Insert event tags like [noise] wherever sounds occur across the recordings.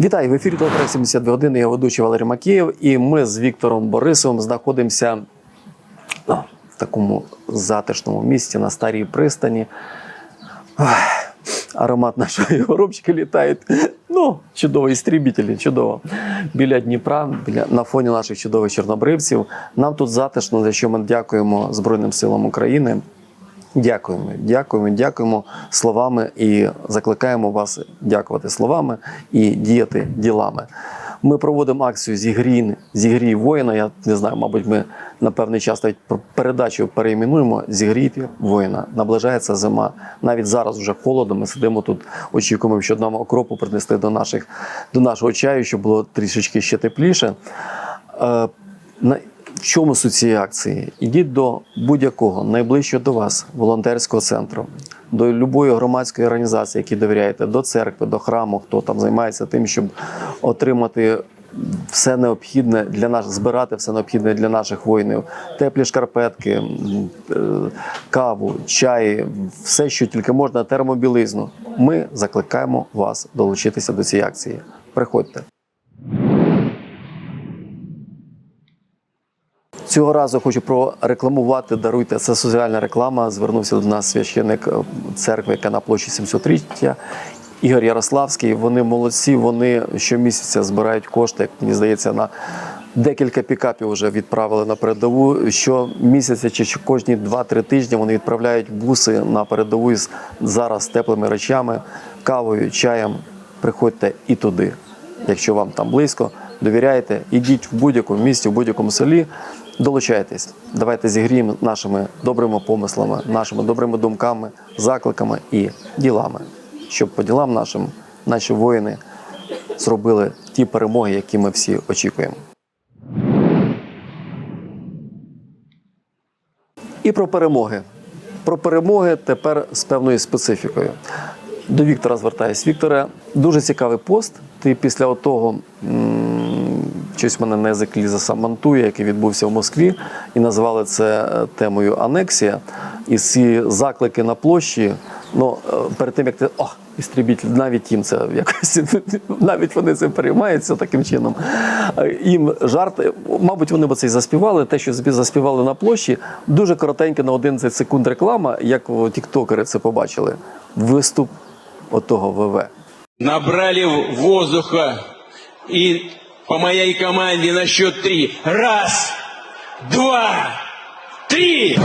Вітаю в ефірі Телетра 72 години. Я ведучий Валерій Макеєв, і ми з Віктором Борисовим знаходимося в такому затишному місці на старій пристані. Аромат нашої горобчики літає. Ну, чудово, істрібітелі, чудово. Біля Дніпра, біля, на фоні наших чудових чорнобривців. Нам тут затишно, за що ми дякуємо Збройним силам України. Дякуємо, дякуємо, дякуємо словами і закликаємо вас дякувати словами і діяти ділами. Ми проводимо акцію зігрій, зігрій воїна. Я не знаю, мабуть, ми на певний час навіть передачу перейменуємо зігрійте воїна. Наближається зима. Навіть зараз вже холодно. Ми сидимо тут, очікуємо, що нам окропу принесли до наших до нашого чаю, щоб було трішечки ще тепліше. В чому суть цієї акції? Ідіть до будь-якого найближчого до вас волонтерського центру, до будь-якої громадської організації, які довіряєте, до церкви, до храму, хто там займається тим, щоб отримати. Все необхідне для нас збирати все необхідне для наших воїнів: теплі шкарпетки, е, каву, чай, все, що тільки можна, термобілизну. Ми закликаємо вас долучитися до цієї акції. Приходьте. Цього разу хочу прорекламувати. Даруйте це соціальна реклама. Звернувся до нас священник е, церкви, яка на площі 703 Ігор Ярославський. Вони молодці. Вони щомісяця збирають кошти, як мені здається, на декілька пікапів вже відправили на передову. Щомісяця чи кожні 2-3 тижні вони відправляють буси на передову з зараз теплими речами, кавою, чаєм. Приходьте і туди якщо вам там близько, довіряєте, ідіть в будь-якому місті, в будь-якому селі, долучайтесь. Давайте зігріємо нашими добрими помислами, нашими добрими думками, закликами і ділами, щоб по ділам нашим наші воїни зробили ті перемоги, які ми всі очікуємо. І про перемоги. Про перемоги тепер з певною специфікою. До Віктора звертаюсь. Вікторе, дуже цікавий пост. Ти після того щось мене лізе монтує, який відбувся в Москві, і назвали це е, темою анексія. І ці заклики на площі. Ну, е, перед тим як ти о, істрібітель, навіть їм це якось [laughs] навіть вони цим переймаються таким чином. Е, Їм жарт, е, мабуть, вони б це і заспівали. Те, що заспівали на площі, дуже коротенько на 11 секунд реклама, як тіктокери це побачили. Виступ отого ВВ. Набрали воздуха и по моей команде на счет три. Раз, два, три!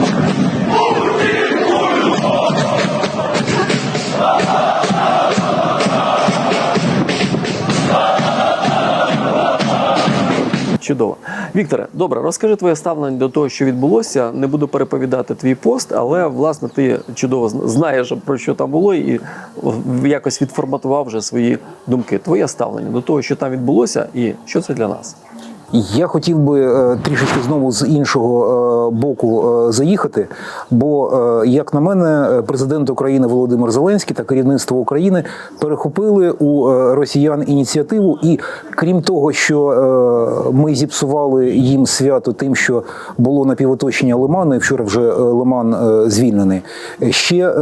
Чудово. Вікторе, добре, розкажи твоє ставлення до того, що відбулося. Не буду переповідати твій пост, але власне ти чудово зн- знаєш про що там було, і якось відформатував вже свої думки. Твоє ставлення до того, що там відбулося, і що це для нас. Я хотів би е, трішечки знову з іншого е, боку е, заїхати. Бо, як на мене, президент України Володимир Зеленський та керівництво України перехопили у росіян ініціативу. І крім того, що ми зіпсували їм свято тим, що було напівоточення Лиману, і вчора вже Лиман звільнений. Ще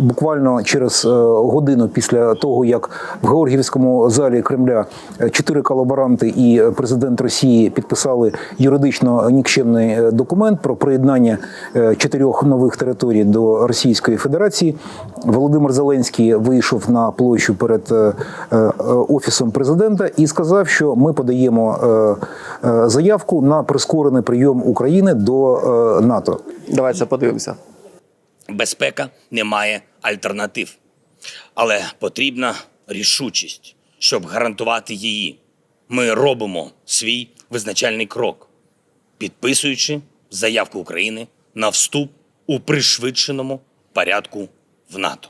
буквально через годину після того, як в Георгіївському залі Кремля чотири колаборанти і президент Росії підписали юридично нікчемний е, документ про приєднання е, чотирьох нових територій до Російської Федерації. Володимир Зеленський вийшов на площу перед е, офісом президента і сказав, що ми подаємо заявку на прискорений прийом України до НАТО. Давай це подивимося. Безпека не має альтернатив, але потрібна рішучість, щоб гарантувати її. Ми робимо свій визначальний крок, підписуючи заявку України на вступ у пришвидшеному порядку в НАТО.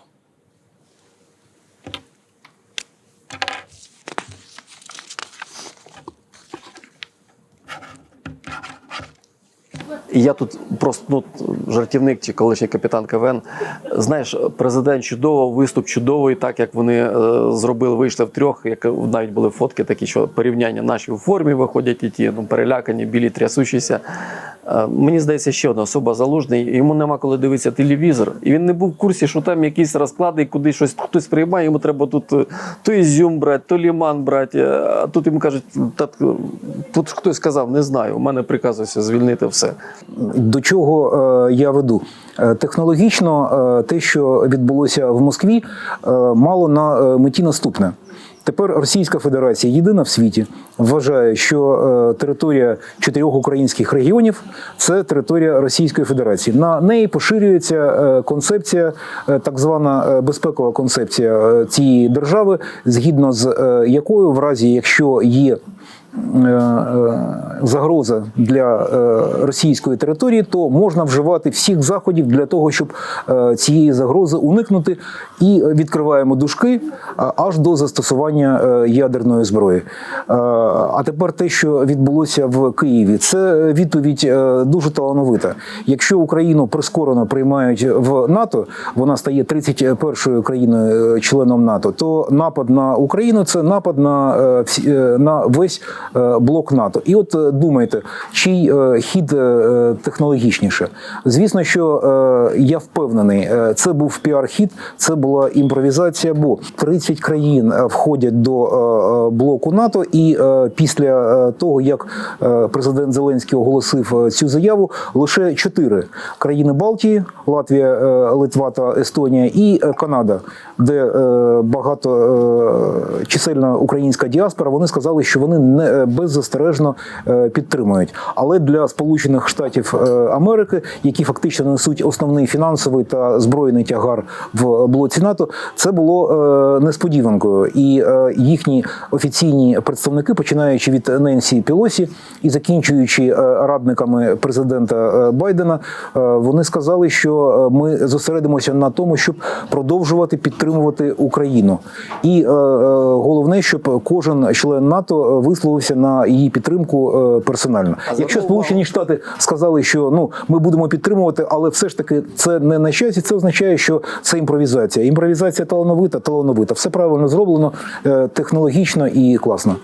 І я тут просто ну, жартівник чи колишній капітан КВН. Знаєш, президент чудово, виступ чудовий, так як вони е, зробили, вийшли в трьох, як навіть були фотки такі, що порівняння наші у формі виходять і ті, ну, перелякані, білі, трясучіся. Е, Мені здається, ще одна особа залужний, йому нема коли дивитися телевізор. І він не був в курсі, що там якісь розклади, куди щось хтось приймає, йому треба тут е, то ізюм брати, то ліман брати. е, А тут йому кажуть, «Та, е, тут хтось сказав, не знаю. У мене приказується звільнити все. До чого я веду? Технологічно те, що відбулося в Москві, мало на меті наступне. Тепер Російська Федерація єдина в світі вважає, що е, територія чотирьох українських регіонів це територія Російської Федерації. На неї поширюється е, концепція, е, так звана безпекова концепція цієї держави, згідно з якою, в разі якщо є загроза для е, російської території, то можна вживати всіх заходів для того, щоб е, цієї загрози уникнути, і відкриваємо дужки аж до застосування е, ядерної зброї. Е, А тепер те, що відбулося в Києві, це відповідь е, дуже талановита. Якщо Україну прискорено приймають в НАТО, вона стає 31-ю країною е, членом НАТО, то напад на Україну це напад на, е, е, на весь е, блок НАТО. І от е, думайте, чий е, хід е, технологічніше? Звісно, що е, я впевнений, е, це був піар-хід, це була імпровізація, бо 30 країн е, входять до е, е, блоку НАТО, і е, після е, того, як е, президент Зеленський оголосив е, цю заяву, лише 4 країни Балтії: Латвія, е, Литва та Естонія і е, Канада, де е, багато е, чисельна українська діаспора, вони сказали, що вони не е, беззастережно е, підтримують. Але для Сполучених Штатів е, Америки, які фактично несуть основний фінансовий та збройний тягар в блоці НАТО, це було несподіванкою. І їхні офіційні представники, починаючи від Ненсі Пілосі і закінчуючи радниками президента Байдена, вони сказали, що ми зосередимося на тому, щоб продовжувати підтримувати Україну. І головне, щоб кожен член НАТО е, висловився на її підтримку е, персонально. Якщо Сполучені Штати сказали, що ну ми будемо підтримувати, але все ж таки це не на часі. Це означає, що це імпровізація. Імпровізація талановита, талановита. Все правильно зроблено, е, технологічно і класно.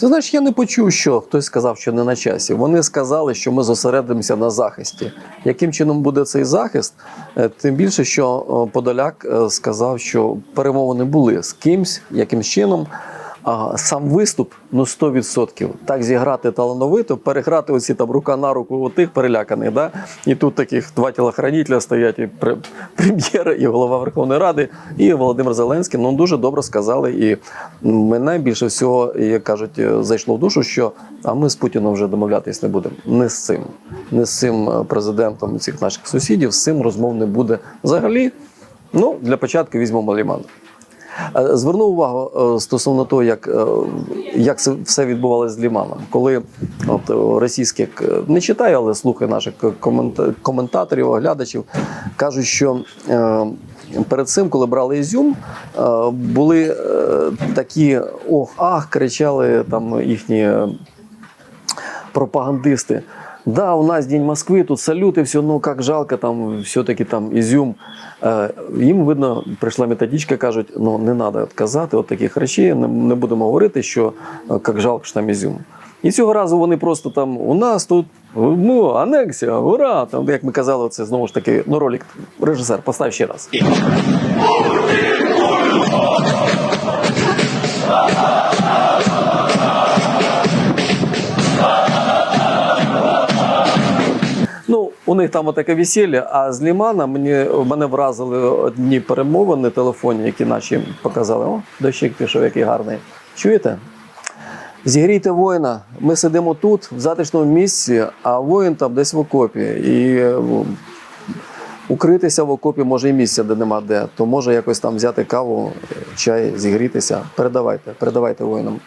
Ти знаєш, я не почув, що хтось сказав, що не на часі. Вони сказали, що ми зосередимося на захисті. Яким чином буде цей захист? Е, Тим більше, що Подоляк сказав, що перемовини були з кимсь, яким чином. А сам виступ ну 100%. Так зіграти талановито, переграти оці там рука на руку у тих переляканих. Да? І тут таких два тілохранителя стоять, і пре- прем'єр, і голова Верховної Ради, і Володимир Зеленський. Ну дуже добре сказали. І мене більше всього, як кажуть, е, зайшло в душу, що а ми з Путіном вже домовлятись не будемо. Не з цим, не з цим е, президентом цих наших сусідів, з цим розмов не буде. Взагалі, ну для початку візьмемо Ліман. Е, Звернув увагу е, стосовно того, як, е, як все відбувалося з Ліманом. Коли от, російські не читаю, але слухаю наших комента- коментаторів, оглядачів, кажуть, що перед цим, коли брали Ізюм, були такі ох, ах, кричали там їхні пропагандисти. Да, у нас День Москвы, тут салюты, все, ну как жалко, там все-таки там Ізюм. Е, їм, видно, прийшла методичка, кажуть, ну не треба відказати от таких речей, не, будемо говорити, що як жалко, що там Ізюм. І цього разу вони просто там у нас тут ну, анексія, ура! Там, як ми казали, це знову ж таки ну, ролик. Режисер, постав ще раз. У них там таке весілля, а з Лімана мені, мене вразили одні перемовини телефонні, які наші показали. О, дощик пішов, який гарний. Чуєте? Зігрійте воїна. Ми сидимо тут, в затишному місці, а воїн там десь в окопі. І е, укритися в окопі може і місця, де нема де. То може якось там взяти каву, чай, зігрітися. Передавайте, передавайте воїнам.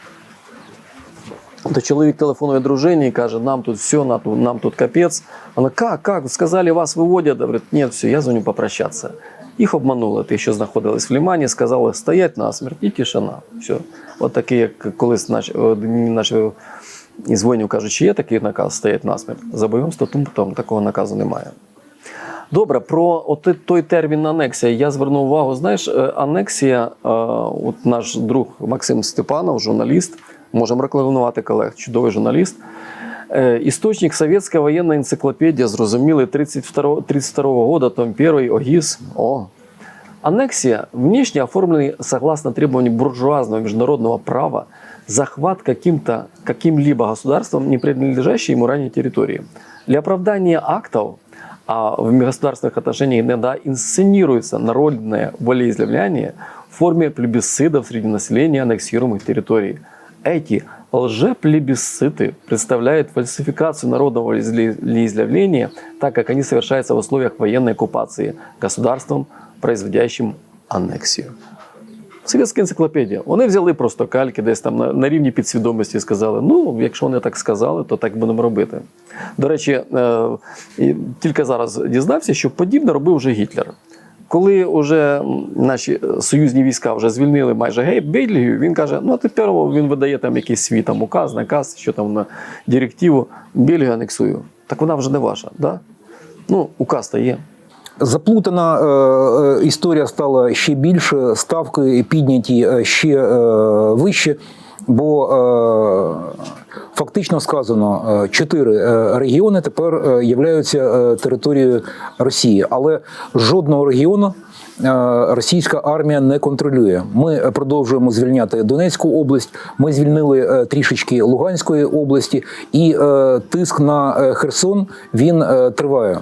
То чоловік телефонує дружині і каже, нам тут все, нам тут, нам тут капець. Вона, как, как? Сказали, вас виводять. Говорить, ні, все, я дзвоню попрощатися. Їх обманули, ті, що знаходились в лімані, сказали, стоять насмерть і тишина. Все. От такі, як колись наші, наші із воїнів кажуть, чи є такий наказ стоять насмерть. За бойовим статутом такого наказу немає. Добре, про от той термін анексія. Я звернув увагу. Знаєш, е, анексія, е, от наш друг Максим Степанов, журналіст, можемо рекламувати колег, чудовий журналіст. Е, Істочник Советська воєнна енциклопедія, зрозумілий, 32 32 года, том 1, ОГИС. О, Аннексия внешне оформленный согласно требованиям буржуазного международного права захват каким-то, каким-либо государством, не принадлежащей ему ранее территории. Для оправдания актов а в государственных отношениях иногда инсценируется народное волеизъявление в форме плебисцидов среди населения аннексируемых территорий. Эти лжеплебисциты представляют фальсификацию народного волеизъявления, так как они совершаются в условиях военной оккупации государством, производящим аннексію. Совєтська енциклопедія. Вони взяли просто кальки десь там на, на рівні підсвідомості і сказали: ну, якщо вони так сказали, то так будемо робити. До речі, е, і тільки зараз дізнався, що подібне робив вже Гітлер. Коли вже наші е, союзні війська вже звільнили майже гей Бельгію, він каже: ну тепер він видає там якийсь свій там указ, наказ, що там на директиву Бельгію анексую. Так вона вже не ваша, да? Ну, указ то є. Заплутана е, е, історія стала ще більше, ставки підняті е, ще е, вище, бо е, фактично сказано, е, чотири е, регіони тепер являються територією Росії, але жодного регіону. Російська армія не контролює. Ми продовжуємо звільняти Донецьку область. Ми звільнили трішечки Луганської області, і тиск на Херсон він триває.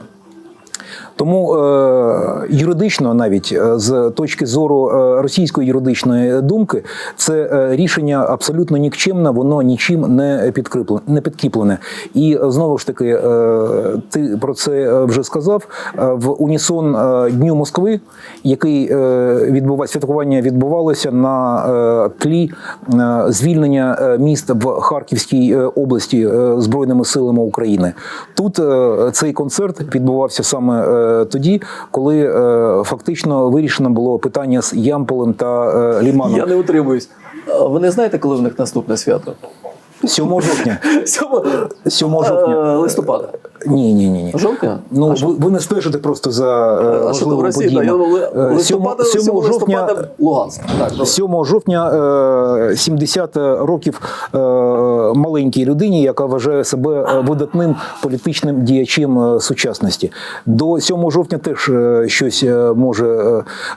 Тому е, юридично, навіть е, з точки зору е, російської юридичної думки, це рішення абсолютно нікчемне, воно нічим не не підкріплене. І знову ж таки, ти про це вже сказав. В унісон Дню Москви, який відбувався, святкування відбувалося на тлі звільнення е, міст в Харківській області Збройними силами України. Тут цей концерт відбувався саме тоді, коли е, фактично вирішено було питання з Ямполем та е, Ліманом. Я не утримуюсь. Ви не знаєте, коли в них наступне свято? 7 жовтня. [laughs] 7 7 жовтня. Е, листопада. Ні, ні, ні, ні. Жовтня? Ну, А ви, ви не стежите просто за е, А що там важливими Росії? Так, Я подіями. думав, Е, листопада, 7 7 жовтня листопада Луганськ. Так, добре. 7 жовтня е, 70 років е, маленькій людині, яка вважає себе е, видатним політичним діячем е, сучасності. До 7 жовтня теж е, щось е, може.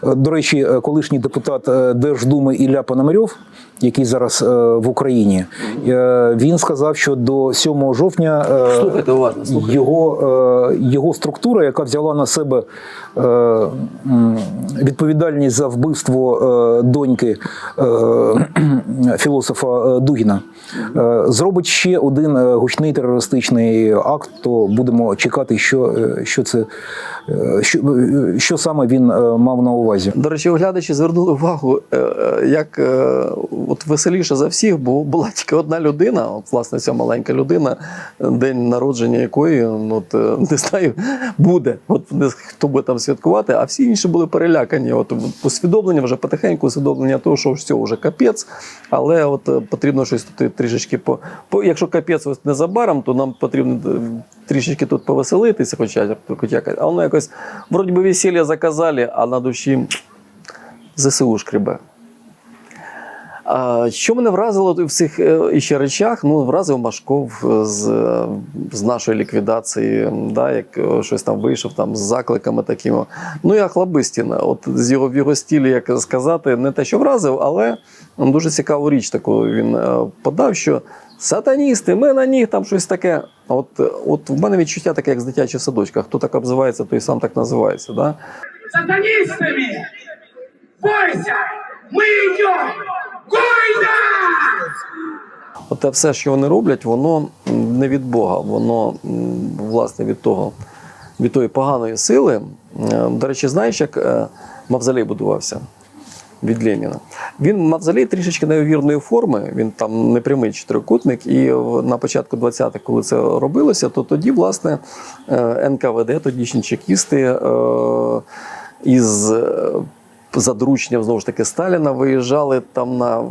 е, До речі, е, колишній депутат е, Держдуми Ілля Пономарьов, який зараз е, в Україні, е, він сказав, що до 7 жовтня е, Слухайте уважно, слухайте. його, е, його структура, яка взяла на себе е, відповідальність за вбивство е, доньки е, філософа Дугіна, е, зробить ще один гучний терористичний акт, то будемо чекати, що, що це що, е, що саме він е, мав на увазі. До речі, оглядачі звернули увагу, е, е, як е, от веселіше за всіх, бо була тільки одна людина, от, власне, ця маленька людина, день народження якої, ну, от, е, не знаю, буде. От не хто буде там святкувати, а всі інші були перелякані. От усвідомлення вже потихеньку, усвідомлення того, що все вже капець, але от е, потрібно щось тут трішечки по, якщо капець незабаром, то нам потрібно е, трішечки тут повеселитися, хоча, хоч якось. А воно якось, вроді би, весілля заказали, а на душі ЗСУ шкребе. Що мене вразило в цих е, іще речах? Ну, вразив Машков з, е, з нашої ліквідації, да, як е, щось там вийшов там з закликами такими. Ну і Ахлабистіна. От з його в його стілі, як сказати, не те, що вразив, але дуже цікаву річ таку він е, подав, що сатаністи, ми на них там щось таке. От, е, от в мене відчуття таке, як з дитячих садочках. Хто так обзивається, той сам так називається. Да? сатанистами! Бойся! Мы идем! Оте все, що вони роблять, воно не від Бога, воно власне від того, від тої поганої сили. До речі, знаєш, як е, мавзолей будувався від Леніна? Він мавзолей трішечки невірної форми, він там непрямий чотирикутник. І на початку 20-х, коли це робилося, то тоді, власне, е, НКВД, тодішні чекісти е, із е, задручням знову ж таки Сталіна виїжджали там на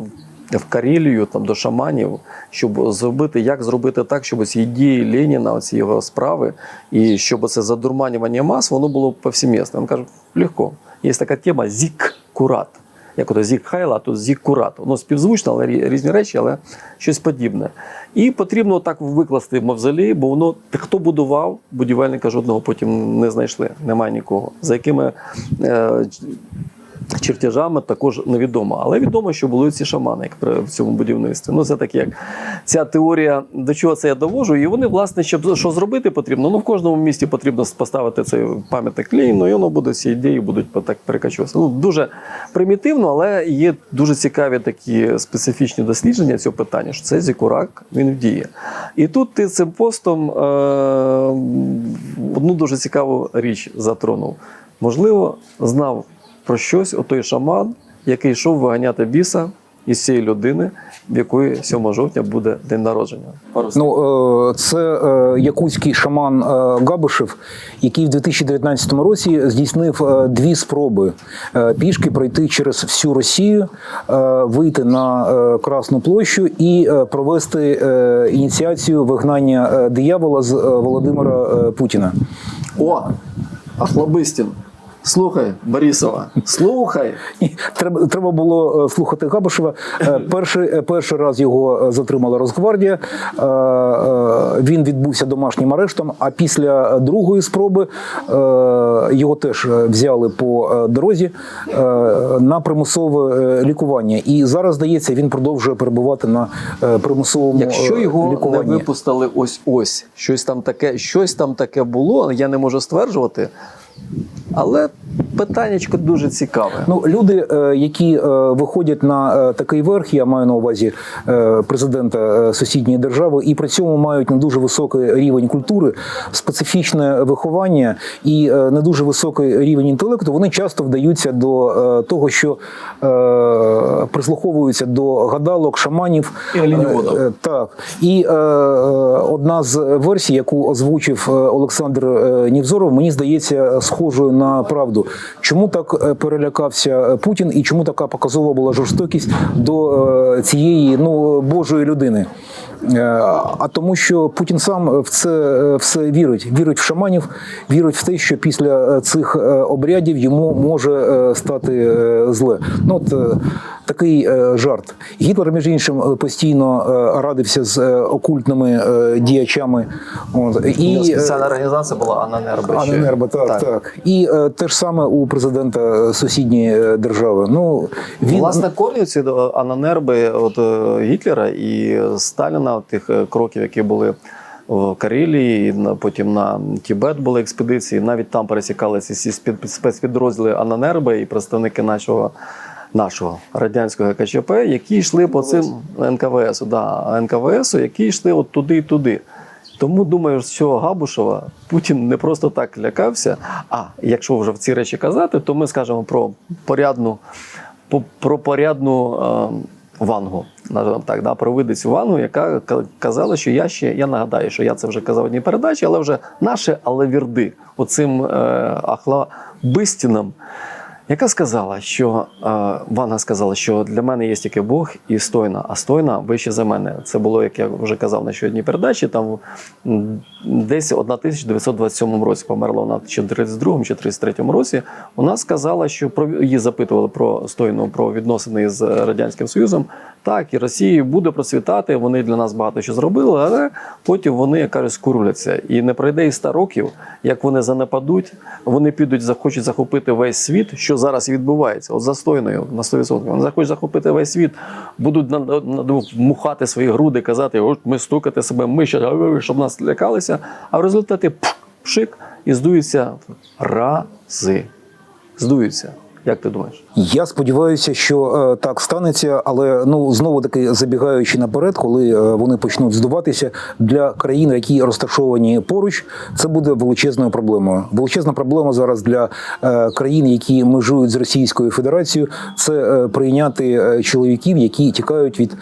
в Карелію там до шаманів, щоб зробити, як зробити так, щоб ці ідеї Леніна, оці його справи, і щоб це задурманювання мас, воно було повсімісно. Він каже, легко. Є така тема зік-курат. Як ото зік хайла, а тут зік курат. Воно співзвучно, але різні речі, але щось подібне. І потрібно так викласти мавзолей, бо воно хто будував, будівельника жодного потім не знайшли. Немає нікого. За якими е, чертежами також невідомо. Але відомо, що були ці шамани як в цьому будівництві. Ну, це так як ця теорія, до чого це я довожу. І вони, власне, щоб що зробити потрібно. Ну, в кожному місті потрібно поставити цей пам'ятник Леніну, і воно буде ці ідеї будуть так перекачуватися. Ну, дуже примітивно, але є дуже цікаві такі специфічні дослідження цього питання, що це зікурак, він вдіє. І тут ти цим постом е- одну дуже цікаву річ затронув. Можливо, знав про щось отой шаман, який йшов виганяти біса із цієї людини, в якої 7 жовтня буде день народження. Ну, е, це е, якутський шаман е, Габишев, який в 2019 році здійснив дві спроби пішки пройти через всю Росію, вийти на Красну площу і провести ініціацію вигнання диявола з Володимира Путіна. О, Ахлобистін. Слухай, Борисова, слухай. Треба, треба було е, слухати Габишева. Е, Перший, е, перший раз його затримала Росгвардія. Він відбувся домашнім арештом. А після другої спроби його теж взяли по дорозі на примусове лікування. І зараз здається, він продовжує перебувати на примусовому Якщо його не випустили ось ось, щось там таке, щось там таке було, я не можу стверджувати. Але питаннячко дуже цікаве. Ну, люди, е, які е, виходять на е, такий верх, я маю на увазі президента сусідньої держави, і при цьому мають не дуже високий рівень культури, специфічне виховання і не дуже високий рівень інтелекту, вони часто вдаються до того, що прислуховуються до гадалок, шаманів. І Так. І одна з версій, яку озвучив Олександр Нівзоров, мені здається, схожою на правду. Чому так е, перелякався Путін і чому така показова була жорстокість до е, цієї ну, Божої людини? Е, А тому, що Путін сам в це е, все вірить. Вірить в шаманів, вірить в те, що після е, цих е, обрядів йому може е, стати е, зле. Ну, от, е, такий е, жарт. Гітлер, між іншим, е, постійно е, радився з е, окультними е, діячами. От, і, Спеціальна організація була Ананербе. ще. Аненербо, так, так, І е, те ж саме у президента сусідньої держави. Ну, він, Власне, корні ці Ананерби от Гітлера і Сталіна, тих кроків, які були в Карелії, потім на Тібет були експедиції. Навіть там пересікалися ці спецпідрозділи Ананерби і представники нашого. Нашого радянського КЧП, які йшли по цим НКВС, да, НКВС, які йшли от туди і туди. Тому думаю, що Габушева Путін не просто так лякався. А якщо вже в ці речі казати, то ми скажемо про порядну, про порядну е, вангу, називаємо так, да, провидицю вангу, яка казала, що я ще я нагадаю, що я це вже казав в одній передачі, але вже наше, але вірди, оцим е, ахлабистінам. Яка сказала, що е, Ванга сказала, що для мене є тільки Бог і стойна, а стойна вище за мене. Це було, як я вже казав на щодній передачі. Там десь 1927 році померла вона чи в 32 чи 33 році. Вона сказала, що про її запитували про стойну про відносини з радянським Союзом. Так, і Росія буде процвітати. Вони для нас багато що зробили, але потім вони, як кажуть, скурвляться. І не пройде і 100 років, як вони занепадуть, вони підуть, захочуть захопити весь світ, що зараз відбувається. От застойною на 100%. Вони захочуть захопити весь світ, будуть мухати свої груди, казати, от ми стукати себе, ми ще, щоб нас лякалися. А в результаті пшик і здуються рази. Здуються. Як ти думаєш? Я сподіваюся, що е, так станеться, але ну знову таки забігаючи наперед, коли е, вони почнуть здуватися для країн, які розташовані поруч, це буде величезною проблемою. Величезна проблема зараз для е, країн, які межують з Російською Федерацією, це прийняти чоловіків, які тікають від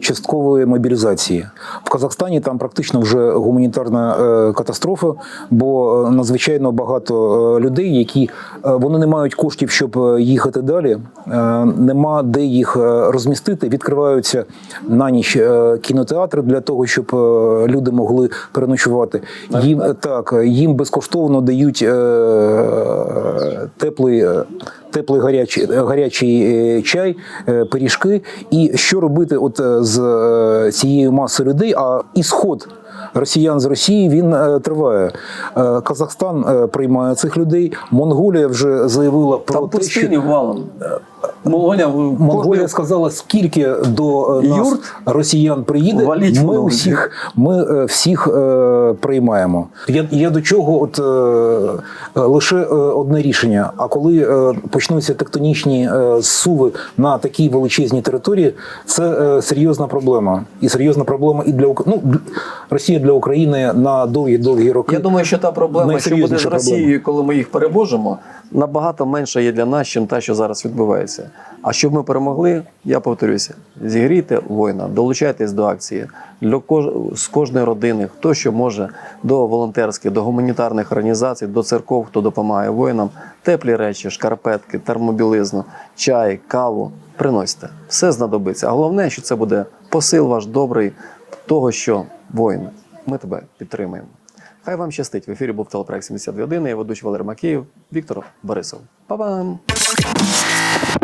часткової мобілізації. В Казахстані там практично вже гуманітарна катастрофа, бо надзвичайно багато людей, які вони не мають коштів, щоб їхати далі. Е, Нема де їх е, розмістити. Відкриваються на ніч е, кінотеатри для того, щоб е, люди могли переночувати. Їм е, так їм безкоштовно дають е, теплий. е, Теплий гарячий, гарячий е, чай, е, пиріжки. І що робити от е, з е, цією масою людей? А ісход росіян з Росії він е, триває. Е, Казахстан е, приймає цих людей. Монголія вже заявила про Там те, що валом. Монголія, Монголія сказала, скільки до е, нас Юрт росіян приїде, валіть ми воно. усіх, ми е, всіх е, приймаємо. Я, я до чого, от е, е, лише е, одне рішення. А коли е, почнуться тектонічні е, зсуви на такій величезній території, це е, серйозна проблема. І серйозна проблема і для ну, Росія для України на довгі-довгі роки. Я думаю, що та проблема, що буде з Росією, коли ми їх переможемо, набагато менша є для нас, ніж та, що зараз відбувається. А щоб ми перемогли, я повторюся: зігрійте воїна, долучайтесь до акції для кож... з кожної родини, хто що може, до волонтерських, до гуманітарних організацій, до церков, хто допомагає воїнам, теплі речі, шкарпетки, термобілизну, чай, каву. Приносьте, все знадобиться. А головне, що це буде посил ваш добрий, того, що воїн, ми тебе підтримуємо. Хай вам щастить. В ефірі був телепроект 72 години. Я ведучий Валерій Макеєв, Віктор Борисов. Па-бам!